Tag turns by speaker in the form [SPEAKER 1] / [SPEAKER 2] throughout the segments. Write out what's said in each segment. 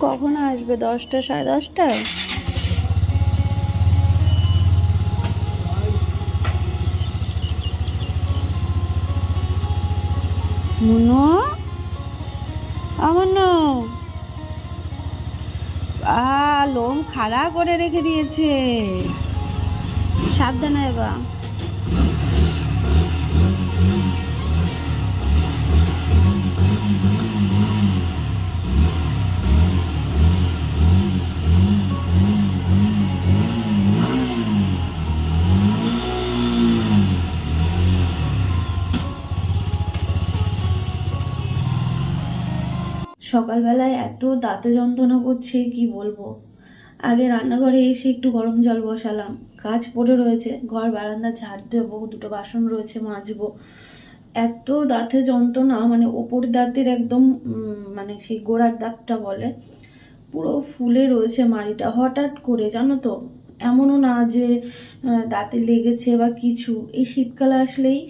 [SPEAKER 1] কখন আসবে? দশটা, সাড়ে দশটায়? মুনো? আমার আ, লোম খাড়া করে রেখে দিয়েছে। সাবধানে এবার সকালবেলায় এত দাঁতে যন্ত্রণা করছে, কি বলব? আগে রান্নাঘরে এসে একটু গরম জল বসালাম। কাজ পড়ে রয়েছে, ঘর বারান্দা ঝাড় দেবো, দুটো বাসন রয়েছে মাজবো। এত দাঁতে যন্ত্রণা মানে ওপর দাঁতের একদম মানে সেই গোড়ার দাঁতটা বলে, পুরো ফুলে রয়েছে মাড়িটা। হঠাৎ করে, জানো তো এমনও না যে দাঁতে লেগেছে বা কিছু। এই শীতকালে আসলেই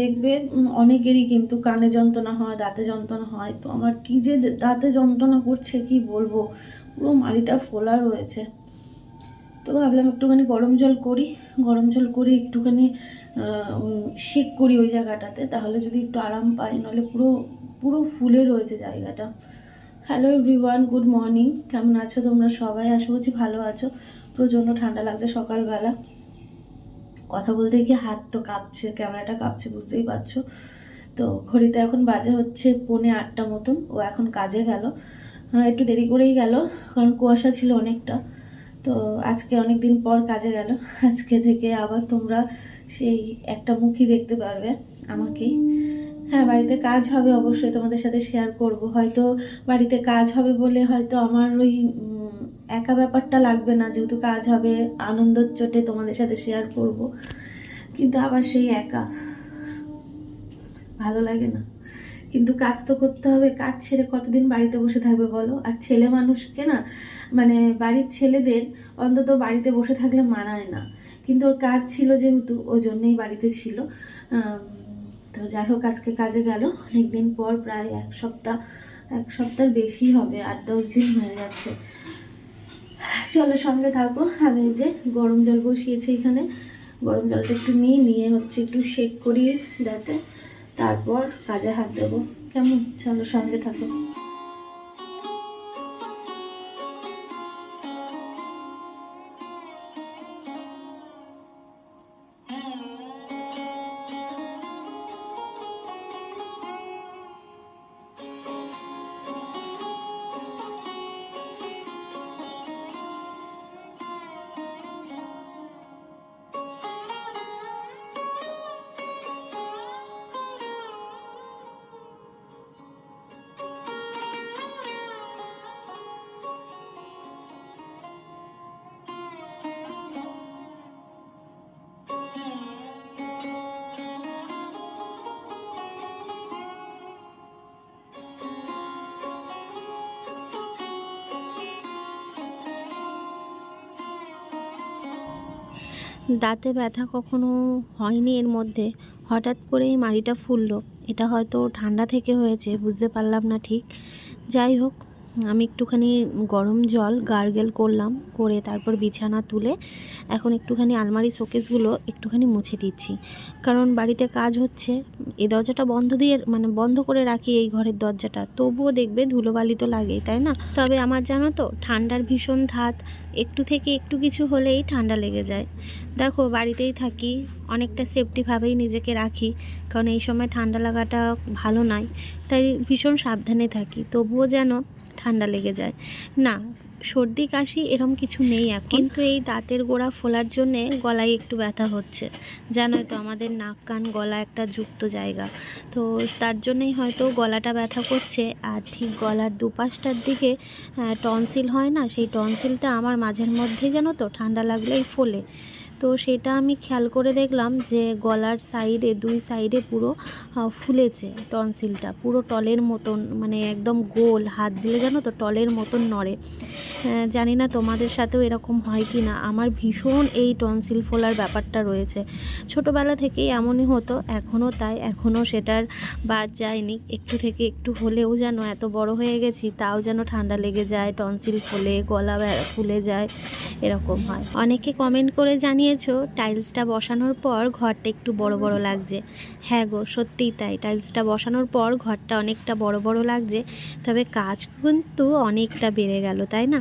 [SPEAKER 1] দেখবে অনেকেরই কিন্তু কানে যন্ত্রণা হয়, দাঁতে যন্ত্রণা হয়। তো আমার কি যে দাঁতে যন্ত্রণা করছে, কি বলব? পুরো মাড়িটা ফোলা রয়েছে। তো ভাবলাম একটুখানি গরম জল করি। গরম জল করে একটুখানি শেক করি ওই জায়গাটাতে। তাহলে যদি একটু আরাম পাই নাহলে পুরো পুরো ফুলে রয়েছে জায়গাটা। হ্যালো এভরিওয়ান গুড মর্নিং কেমন আছো তোমরা সবাই? আশা করছি ভালো আছো। প্রচণ্ড ঠান্ডা লাগছে সকালবেলা। কথা বলতে গিয়ে হাত তো কাঁপছে ক্যামেরাটা কাঁপছে বুঝতেই পারছ। তো ঘড়িতে এখন বাজে হচ্ছে পৌনে আটটা মতন ও এখন কাজে গেল। আহ, একটু দেরি করেই গেল কারণ কুয়াশা ছিল অনেকটা। তো আজকে অনেক দিন পর কাজে গেল আজকে থেকে আবার তোমরা সেই একটা মুখই দেখতে পারবে আমাকেই হ্যাঁ বাড়িতে কাজ হবে অবশ্যই তোমাদের সাথে শেয়ার করব। হয়তো বাড়িতে কাজ হবে বলে হয়তো আমার ওই একা ব্যাপারটা লাগবে না, যেহেতু কাজ হবে, আনন্দর চোটে তোমাদের সাথে শেয়ার করব। কিন্তু আবার সেই একা, ভালো লাগে না। কিন্তু কাজ তো করতে হবে, কাজ ছেড়ে কতদিন বাড়িতে বসে থাকবে বলো? আর ছেলে মানুষকে না মানে বাড়ির ছেলেদের অন্তত বাড়িতে বসে থাকলে মানায় না। কিন্তু ওর কাজ ছিল যেহেতু, ও জন্যেই বাড়িতে ছিল। তো যাই হোক, আজকে কাজে গেল। অনেকদিন পর প্রায় এক সপ্তাহ এক সপ্তাহ বেশি হবে আট দশ দিন হয়ে যাচ্ছে। চলো সঙ্গে থাকো। আমি যে গরম জল বসিয়েছি এখানে। গরম জলটা একটু নিয়ে নিয়ে হচ্ছে একটু শেক করিয়ে, যাতে তারপর কাজে হাত দেবো। কেমন? চলো সঙ্গে থাকো।
[SPEAKER 2] দাঁতে ব্যথা কখনো হয়নি এর মধ্যে। হঠাৎ করেই মাড়িটা ফুললো। এটা হয়তো ঠান্ডা থেকে হয়েছে, বুঝতে পারলাম না ঠিক। যাই হোক, আমি একটুখানি গরম জল গার্গেল করলাম, করে তারপর বিছানা তুলে এখন একটুখানি আলমারি শোকেসগুলো একটুখানি মুছে দিচ্ছি। কারণ বাড়িতে কাজ হচ্ছে, এই দরজাটা বন্ধ দিয়ে মানে বন্ধ করে রাখি এই ঘরের দরজাটা। তবুও দেখবে ধুলোবালি তো লাগেই, তাই না? তবে আমার জানো তো, ঠান্ডার ভীষণ ধাত, একটু থেকে একটু কিছু হলেই ঠান্ডা লেগে যায়। দেখো, বাড়িতেই থাকি, অনেকটা সেফটিভাবেই নিজেকে রাখি, কারণ এই সময় ঠান্ডা লাগাটা ভালো নয় তাই ভীষণ সাবধানে থাকি, তবুও যেন ঠান্ডা লেগে যায়। না সর্দি কাশি এরম কিছু নেই এখন। কিন্তু এই দাঁতের গোড়া ফোলার জন্যে গলায় একটু ব্যথা হচ্ছে। জানোই তো আমাদের নাক কান গলা একটা যুক্ত জায়গা। তো তার জন্যই হয়তো গলাটা ব্যথা করছে। আর ঠিক গলার দুপাশটার দিকে টনসিল হয় না সেই টনসিলটা আমার মাঝের মধ্যে জানো তো ঠান্ডা লাগলেই ফোলে।
[SPEAKER 1] তো সেটা আমি খেয়াল করে দেখলাম যে গলার সাইডে দুই সাইডে পুরো ফুলেছে টনসিলটা পুরো টলের মতন মানে একদম গোল, হাত দিলে জানো তো, টলের মতন নড়ে। জানি না তোমাদের সাথেও এরকম হয় কি না। আমার ভীষণ এই টনসিল ফোলার ব্যাপারটা রয়েছে। ছোটোবেলা থেকেই এমনই হতো এখনও তাই এখনও সেটার বাদ যায়নি। একটু থেকে একটু হলেও যেন এত বড় হয়ে গেছি, তাও যেন ঠান্ডা লেগে যায় টনসিল ফোলে, গলা ফুলে যায়, এরকম হয়। অনেকে কমেন্ট করে জানিয়েছো টাইলসটা বসানোর পর ঘরটা একটু বড় বড় লাগছে। হ্যাঁ গো, সত্যিই তাই। টাইলসটা বসানোর পর ঘরটা অনেকটা বড় বড় লাগছে, তবে কাজ কিন্তু অনেকটা বেড়ে গেল, তাই না?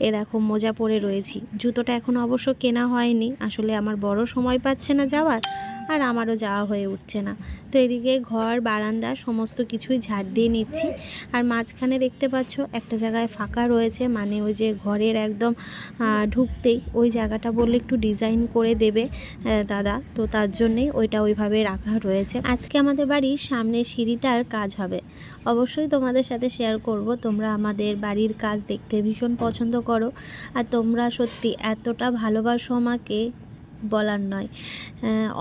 [SPEAKER 1] এ দেখো, মোজা পরে রয়েছি। জুতোটা এখন অবশ্য কেনা হয়নি। আসলে আমার বড় সময় পাচ্ছে না যাওয়ার। আর আমারও যাওয়া হয়ে উঠছে না। তো এদিকে ঘর, বারান্দা, সমস্ত কিছুই ঝাড় দিয়ে নিচ্ছি। আর মাঝখানে দেখতে পাচ্ছ একটা জায়গায় ফাঁকা রয়েছে মানে ওই যে ঘরের একদম ঢুকতেই ওই জায়গাটা বললে একটু ডিজাইন করে দেবে দাদা। তো তার জন্যেই ওইটা ওইভাবে রাখা রয়েছে। আজকে আমাদের বাড়ির সামনে সিঁড়িটার কাজ হবে। অবশ্যই তোমাদের সাথে শেয়ার করব। তোমরা আমাদের বাড়ির কাজ দেখতে ভীষণ পছন্দ করো। আর তোমরা সত্যি এতটা ভালোবাসো আমাকে। বলার নয়।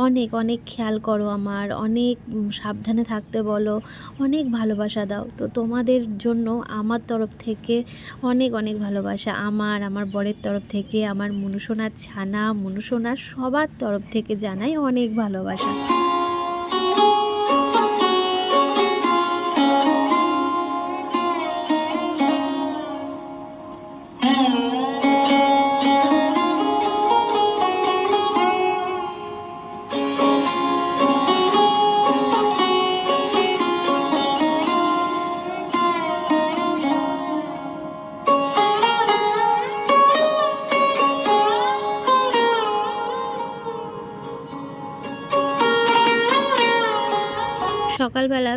[SPEAKER 1] অনেক অনেক খেয়াল করো আমার, অনেক সাবধানে থাকতে বলো, অনেক ভালোবাসা দাও। তো তোমাদের জন্য আমার তরফ থেকে অনেক অনেক ভালোবাসা। আমার আমার বরের তরফ থেকে, আমার মনুসোনার ছানা, মনুসোনার সবার তরফ থেকে জানাই অনেক ভালোবাসা।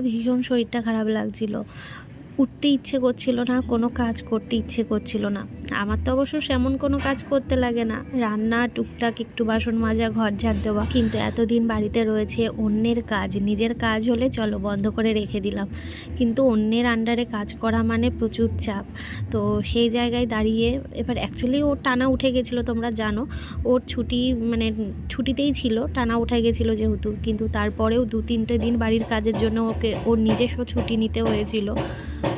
[SPEAKER 1] ভীষণ শরীরটা খারাপ লাগছিল। উঠতে ইচ্ছে করছিল না কোনো কাজ করতে ইচ্ছে করছিল না। আমার তো অবশ্য সেমন কোনো কাজ করতে লাগে না। রান্না, টুকটাক একটু বাসন মাজা, ঘর ঝাড় দেওয়া। কিন্তু এতদিন বাড়িতে রয়েছে অন্যের কাজ। নিজের কাজ হলে চলো বন্ধ করে রেখে দিলাম। কিন্তু অন্যের আন্ডারে কাজ করা মানে প্রচুর চাপ। তো সেই জায়গায় দাঁড়িয়ে এবার অ্যাকচুয়ালি ওর টানা উঠে গেছিল, তোমরা জানো। ওর ছুটি মানে ছুটিতেই ছিল, টানা উঠে গেছিল যেহেতু। কিন্তু তারপরেও দু তিনটে দিন বাড়ির কাজের জন্য ওকে, ওর নিজস্ব ছুটি নিতে হয়েছিল।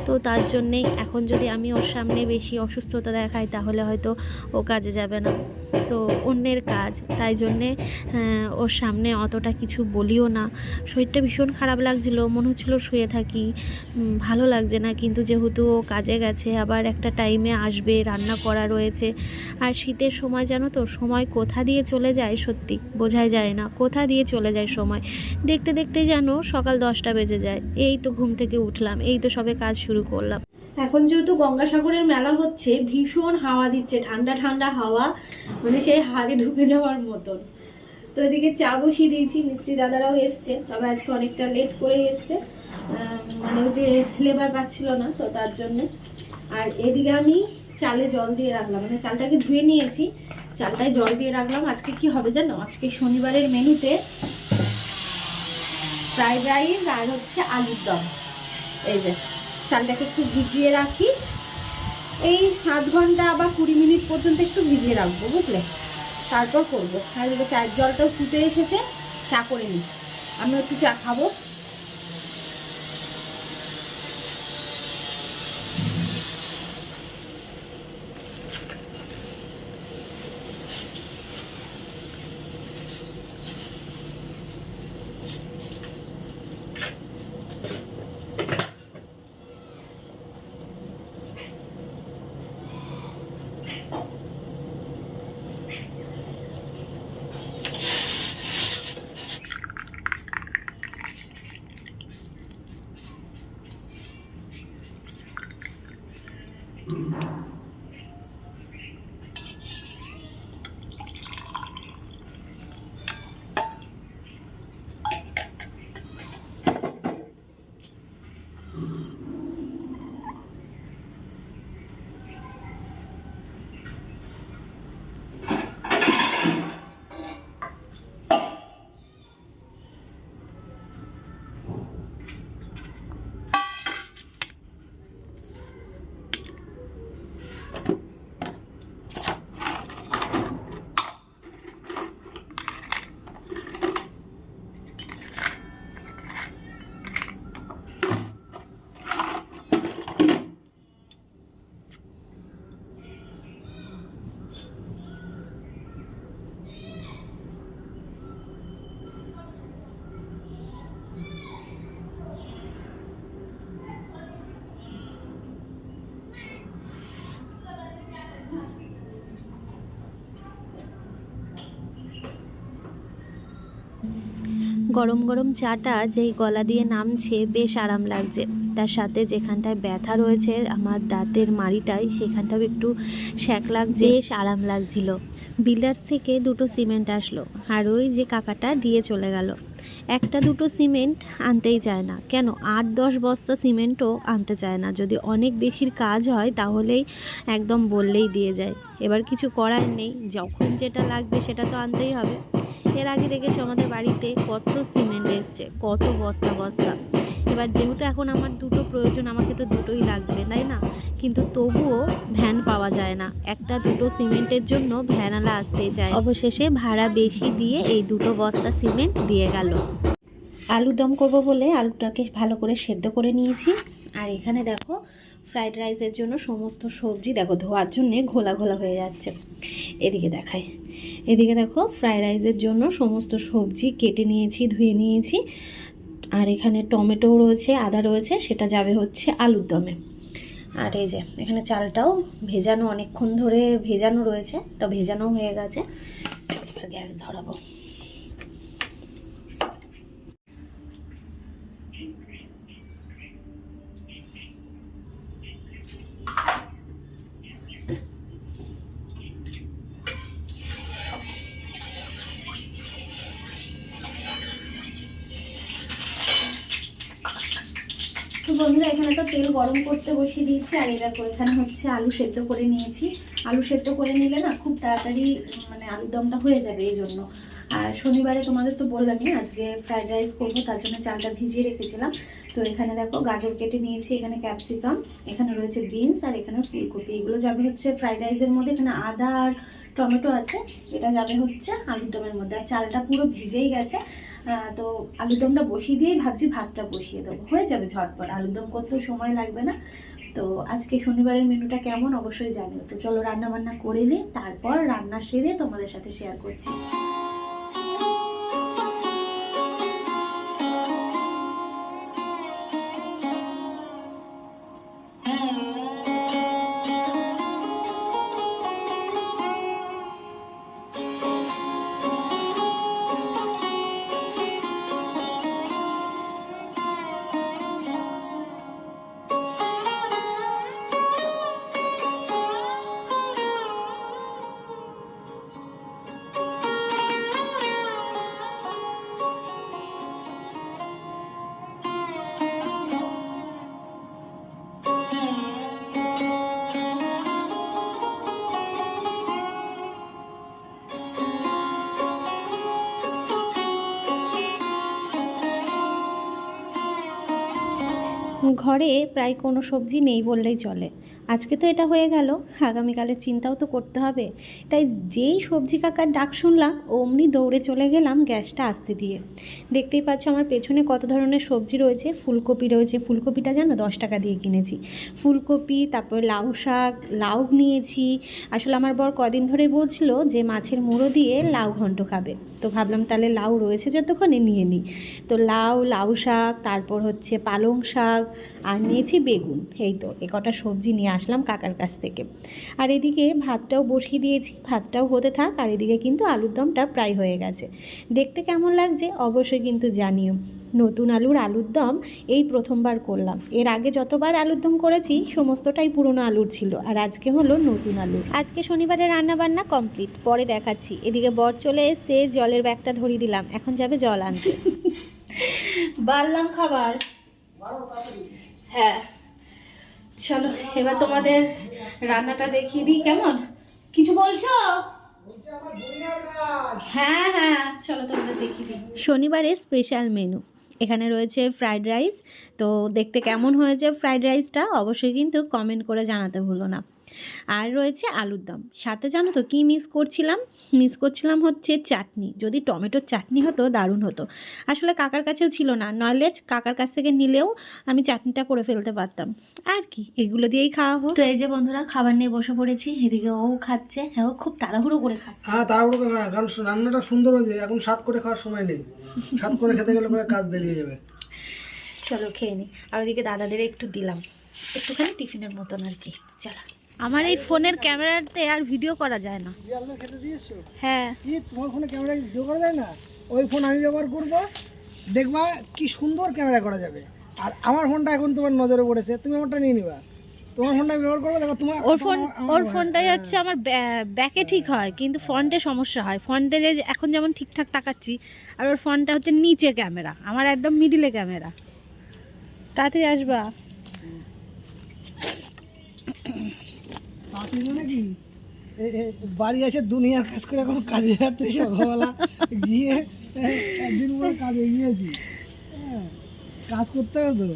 [SPEAKER 1] তো তার জন্যেই এখন যদি আমি ওর সামনে বেশি অসুস্থতা দেখাই তাহলে হয়তো ও কাজে যাবে না। তো অন্যের কাজ তাই জন্যে আহ, ওর সামনে অতটা কিছু বলিও না। শরীরটা ভীষণ খারাপ লাগছিল মনে হচ্ছিল শুয়ে থাকি ভালো লাগছে না। কিন্তু যেহেতু ও কাজে গেছে আবার একটা টাইমে আসবে রান্না করা রয়েছে। আর শীতের সময় জানো তো সময় কোথা দিয়ে চলে যায় সত্যি বোঝাই যায় না। কোথা দিয়ে চলে যায় সময়? দেখতে দেখতে যেন সকাল দশটা বেজে যায়। এই তো ঘুম থেকে উঠলাম এই তো সবে কাজ শুরু করলাম।
[SPEAKER 3] এখন যেহেতু গঙ্গাসাগরের মেলা হচ্ছে, ভীষণ হাওয়া দিচ্ছে, ঠান্ডা ঠান্ডা হাওয়া মানে সেই হাড়ে ঢুকে যাওয়ার মতন। তো এদিকে চা বসিয়ে দিয়েছি, মিস্ত্রি দাদারাও এসছে, তবে আজকে অনেকটা লেট করে এসছে। মানে যে লেবার পাচ্ছিল না, তো তার জন্য। আর এদিকে আমি চালে জল দিয়ে রাখলাম মানে চালটাকে ধুয়ে নিয়েছি, চালটায় জল দিয়ে রাখলাম। আজকে কি হবে জানো? আজকে শনিবারের মেনুতে ফ্রাইড রাইস আর হচ্ছে আলুর দম। এই যে চালটাকে একটু ভিজিয়ে রাখি। এই সাত ঘণ্টা বা কুড়ি মিনিট পর্যন্ত একটু ভিজিয়ে রাখব, বুঝলে? তারপর করব। তাহলে চায়ের জলটাও ফুটে এসেছে, চা করে নিই আমি একটু চা খাব।
[SPEAKER 1] গরম গরম চাটা যেই গলা দিয়ে নামছে, বেশ আরাম লাগছে। তার সাথে যেখানটায় ব্যথা রয়েছে, আমার দাঁতের মাড়িটায়, সেখানটাও একটু শ্যাক লাগছে, বেশ আরাম লাগছিল। বিল্ডার্স থেকে দুটো সিমেন্ট আসলো, আর ওই যে কাকাটা দিয়ে চলে গেল। একটা দুটো সিমেন্ট আনতেই চায় না। কেন? আট দশ বস্তা সিমেন্টও আনতে চায় না। যদি অনেক বেশির কাজ হয়, তাহলেই একদম বললেই দিয়ে যায়। এবার কিছু করার নেই। যখন যেটা লাগবে সেটা তো আনতেই হবে। এর আগে দেখেছি আমাদের বাড়িতে কত সিমেন্ট এসছে, কত বস্তা বস্তা। এবার যেহেতু এখন আমার দুটো প্রয়োজন, আমাকে তো দুটোই লাগবে, তাই না? কিন্তু তবুও ভ্যান পাওয়া যায় না। একটা দুটো সিমেন্টের জন্য ভ্যানালা আসতেই চায়। অবশেষে ভাড়া বেশি দিয়ে এই দুটো বস্তা সিমেন্ট দিয়ে গেল। আলু দম করব বলে আলুটাকে ভালো করে সেদ্ধ করে নিয়েছি। আর এখানে দেখো, ফ্রাইড রাইসের জন্য সমস্ত সবজি দেখো, ধোয়ার জন্যে ঘোলা ঘোলা হয়ে যাচ্ছে। এদিকে দেখাই। এদিকে দেখো, ফ্রাইড রাইসের জন্য সমস্ত সবজি কেটে নিয়েছি, ধুয়ে নিয়েছি। আর এখানে টমেটো রয়েছে, আদা রয়েছে, সেটা যাবে হচ্ছে আলুর দমে। আর এই যে, এখানে চালটাও ভেজানো, অনেকক্ষণ ধরে ভেজানো রয়েছে এটা ভেজানো হয়ে গেছে। গ্যাস ধরাবো। তো বন্ধুরা, এখানে তো তেল গরম করতে বসিয়ে দিয়েছি, আর দেখো, এখানে হচ্ছে আলু সেদ্ধ করে নিয়েছি। আলু সেদ্ধ করে নিলে না খুব তাড়াতাড়ি মানে আলুর দমটা হয়ে যাবে এই জন্য। আর শনিবারে তোমাদের তো বললামই আজকে ফ্রাইড রাইস করব, তার জন্য চালটা ভিজিয়ে রেখেছিলাম। তো এখানে দেখো, গাজর কেটে নিয়েছি, এখানে ক্যাপসিকাম এখানে রয়েছে বিনস আর এখানে ফুলকপি। এগুলো যাবে হচ্ছে ফ্রাইড রাইসের মধ্যে, এখানে আদা আর টমেটো আছে, এটা যাবে হচ্ছে আলুর দমের মধ্যে। আর চালটা পুরো ভিজেই গেছে তো আলুরদমটা বসিয়ে দিয়েই ভাবছি ভাতটা বসিয়ে দেবো। হয়ে যাবে ঝটপট আলুরদম করতেও সময় লাগবে না? তো আজকে শনিবারের মেনুটা কেমন অবশ্যই জানিও। তো চলো রান্না বান্না করে নিই, তারপর রান্না সেরে তোমাদের সাথে শেয়ার করছি। ঘরে প্রায় কোনো সবজি নেই বললেই চলে। আজকে তো এটা হয়ে গেল, আগামীকালের চিন্তাও তো করতে হবে। তাই যেই সবজি কাকার ডাক শুনলাম, অমনি দৌড়ে চলে গেলাম গ্যাসটা আসতে দিয়ে। দেখতেই পাচ্ছ আমার পেছনে কত ধরনের সবজি রয়েছে, ফুলকপি রয়েছে, ফুলকপিটা জানো দশ টাকা দিয়ে কিনেছি। ফুলকপি, তারপর লাউ শাক, লাউ নিয়েছি। আসলে আমার বর কদিন ধরে বলছিল যে মাছের মুড়ো দিয়ে লাউ ঘন্ট খাবে। তো ভাবলাম তাহলে লাউ রয়েছে যতক্ষণে নিয়ে নিই। তো লাউ লাউ শাক, তারপর হচ্ছে পালং শাক, আর নিয়েছি বেগুন। এই তো, এ কটা সবজি নিয়ে আসলাম কাকার কাছ থেকে। আর এদিকে ভাতটাও বসিয়ে দিয়েছি, ভাতটাও হতে থাক, আর এদিকে কিন্তু আলুর দমটা প্রায় হয়ে গেছে। দেখতে কেমন লাগছে অবশ্যই কিন্তু জানিও। নতুন আলুর আলুর দম এই প্রথমবার করলাম। এর আগে যতবার আলুর দম করেছি, সমস্তটাই পুরনো আলুর ছিল, আর আজকে হলো নতুন আলুর। আজকে শনিবারে রান্না বান্না কমপ্লিট, পরে দেখাচ্ছি। এদিকে বর চলে এসে জলের ব্যাগটা ধরিয়ে দিলাম, এখন যাবে জল আনতে। বাড়লাম খাবার। হ্যাঁ। চলো, এবার তোমাদের রান্নাটা দেখিয়ে দিই, কেমন? কিছু বলছো? হ্যাঁ হ্যাঁ চলো তোমাদের দেখিয়ে দিই। শনিবারের স্পেশাল মেনু এখানে রয়েছে ফ্রাইড রাইস তো দেখতে কেমন হয়েছে ফ্রাইড রাইসটা অবশ্যই কিন্তু কমেন্ট করে জানাতে ভুলো না। আর রয়েছে আলুর দম। সাথে জানো তো কী মিস করছিলাম? মিস করছিলাম হচ্ছে চাটনি। যদি টমেটোর চাটনি হতো দারুণ হতো। আসলে কাকার কাছেও ছিল না। নইলে কাকার কাছ থেকে নিলেও আমি চাটনিটা করে ফেলতে পারতাম। আর কি এগুলো দিয়েই খাওয়া হোক। তো এই যে বন্ধুরা খাবার নিয়ে বসে পড়েছি। এদিকে ও খাচ্ছে। হ্যাঁ ও খুব তাড়াহুড়ো করে খাচ্ছে।
[SPEAKER 4] হ্যাঁ তাড়াহুড়ো করে না। কারণ রান্নাটা সুন্দর হয়েছে। এখন স্বাদ করে খাওয়ার সময় নেই। স্বাদ করে খেতে গেলে পরে কাজ দেরি হয়ে যাবে।
[SPEAKER 1] চলো খেয়ে নিই আর ওদিকে দাদাদের একটু দিলাম। একটুখানি টিফিনের মতন আর কি। চলো। আমার এই ফোনের ক্যামেরাতে আর ভিডিও করা যায় না।
[SPEAKER 4] খেতে দিয়েছ?
[SPEAKER 1] হ্যাঁ।
[SPEAKER 4] কি তোমার ফোনে ক্যামেরা ভিডিও করা যায় না? ওই ফোন আমি ব্যবহার করব দেখবা কি সুন্দর ক্যামেরা করা যাবে। আর আমার ফোনটা এখন তোমার নজরে পড়েছে তুমি আমারটা নিয়ে নিবা। তোমার ফোনটা ব্যবহার করো দেখো তোমার
[SPEAKER 1] ওর ফোন ওর ফোনটাই হচ্ছে আমার ব্যাকে ঠিক হয় কিন্তু ফ্রন্টে সমস্যা হয়। ফ্রন্টে যে এখন যেমন ঠিকঠাক তাকাচ্ছি আর ওর ফোনটা হচ্ছে নিচে ক্যামেরা আমার একদম মিডিলে ক্যামেরা। তাড়াতাড়ি আসবা।
[SPEAKER 4] বাড়ি এসে দুনিয়ার কাজ করে এখন কাজে যাচ্ছে সকালবেলা। গিয়ে একদিন পরে কাজে গিয়েছি। হ্যাঁ, কাজ করতে হবে তো।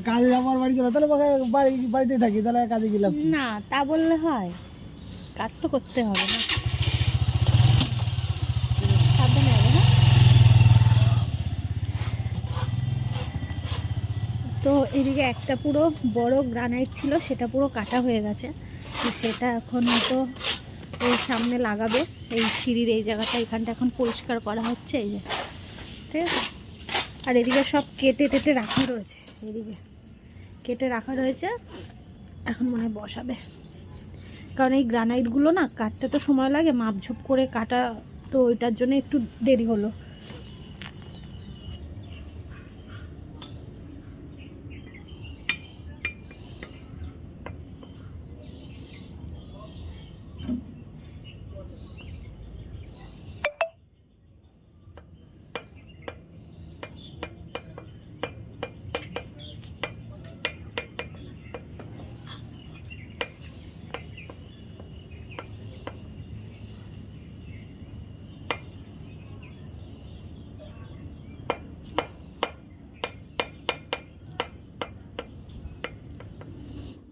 [SPEAKER 4] কাজে যাবার বাড়ি যাবে তাহলে বাড়ি- বাড়ি বাড়িতে থাকি তাহলে কাজে গেলাম
[SPEAKER 1] না তা বললে হয়। কাজ তো করতে হবে না। হ্যাঁ? তো এদিকে একটা পুরো বড় গ্রানাইট ছিল সেটা পুরো কাটা হয়ে গেছে। সেটা এখন তো এই সামনে লাগাবে। এই সিঁড়ির এই জায়গাটা, এখানটা এখন পরিষ্কার করা হচ্ছে, এই যে। ঠিক আছে? আর এদিকে সব কেটে টেটে রাখা রয়েছে, এদিকে। কেটে রাখা রয়েছে, এখন মনে হয় বসাবে। কারণ এই গ্রানাইটগুলো না, কাটতে তো সময় লাগে, মাপঝোপ করে কাটা তো ওইটার জন্য একটু দেরি হলো।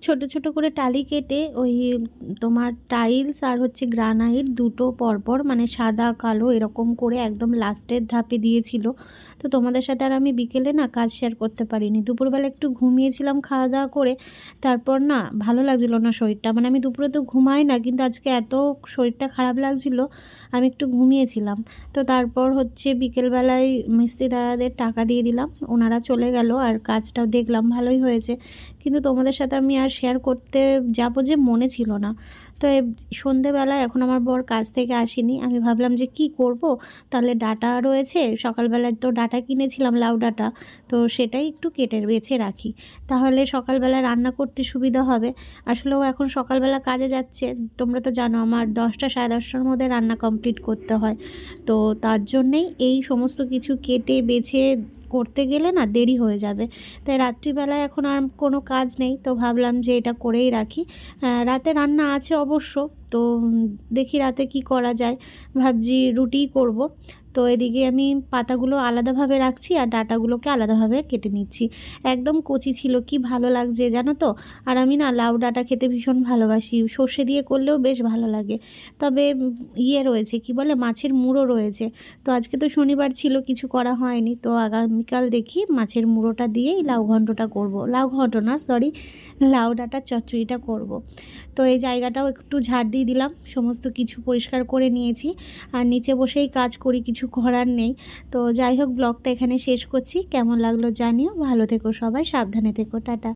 [SPEAKER 1] ছোট ছোট করে টালি কেটে ওই তোমার টাইলস আর হচ্ছে গ্রানাইট দুটো পরপর মানে সাদা, কালো এরকম করে একদম লাস্টের ধাপে দিয়েছিল। তো তোমাদের সাথে আর আমি বিকেলে না কাজ শেয়ার করতে পারিনি। দুপুরবেলা একটু ঘুমিয়েছিলাম খাওয়া দাওয়া করে, তারপর না ভালো লাগছিল না শরীরটা। মানে আমি দুপুরে তো ঘুমাই না, কিন্তু আজকে এত শরীরটা খারাপ লাগছিল, আমি একটু ঘুমিয়েছিলাম। তো তারপর হচ্ছে বিকেলবেলায় মিস্ত্রি দাদাদের টাকা দিয়ে দিলাম, ওনারা চলে গেল আর কাজটাও দেখলাম ভালোই হয়েছে। কিন্তু তোমাদের সাথে আমি আর শেয়ার করতে যাব যে মনে ছিল না। তো সন্ধেবেলায় এখন আমার বর কাজ থেকে আসেনি। আমি ভাবলাম যে কি করব? তাহলে ডাটা রয়েছে, সকালবেলায় তো ডাটা কিনেছিলাম, লাউ ডাটা। তো সেটাই একটু কেটে বেছে রাখি। তাহলে সকালবেলা রান্না করতে সুবিধা হবে। আসলে ও এখন সকালবেলা কাজে যাচ্ছে। তোমরা তো জানো আমার দশটা, সাড়ে দশটার মধ্যে রান্না কমপ্লিট করতে হয়। তো তার জন্যেই এই সমস্ত কিছু কেটে, বেছে করতে গেলে না দেরি হয়ে যাবে। তাই রাত্রিবেলায় এখন আর কোনো কাজ নেই। তো ভাবলাম যে এটা করেই রাখি। রাতে রান্না আছে অবশ্য। তো দেখি রাতে কি করা যায়। ভাবছি রুটিই করব। তো এদিকে আমি পাতাগুলো আলাদাভাবে রাখছি আর ডাটাগুলোকে আলাদাভাবে কেটে নিচ্ছি। একদম কচি ছিল, কি ভালো লাগছে জানো তো? আর আমি না লাউ ডাটা খেতে ভীষণ ভালোবাসি। সর্ষে দিয়ে করলেও বেশ ভালো লাগে। তবে ইয়ে রয়েছে, কি বলে, মাছের মুড়ো রয়েছে। তো আজকে তো শনিবার ছিল, কিছু করা হয়নি। তো আগামীকাল দেখি মাছের মুড়োটা দিয়েই লাউ ঘন্টটা করব। লাউ ঘন্ট না সরি লাউ ডাঁটার চচ্চড়িটা করব। তো এই জায়গাটাও একটু ঝাড় দিয়ে দিলাম, সমস্ত কিছু পরিষ্কার করে নিয়েছি। আর নিচে বসেই কাজ করি, কিছু করার নেই। তো যাই হোক, ব্লগটা এখানে শেষ করছি। কেমন লাগল জানিও। ভালো থেকো সবাই, সাবধানে থেকো, টাটা।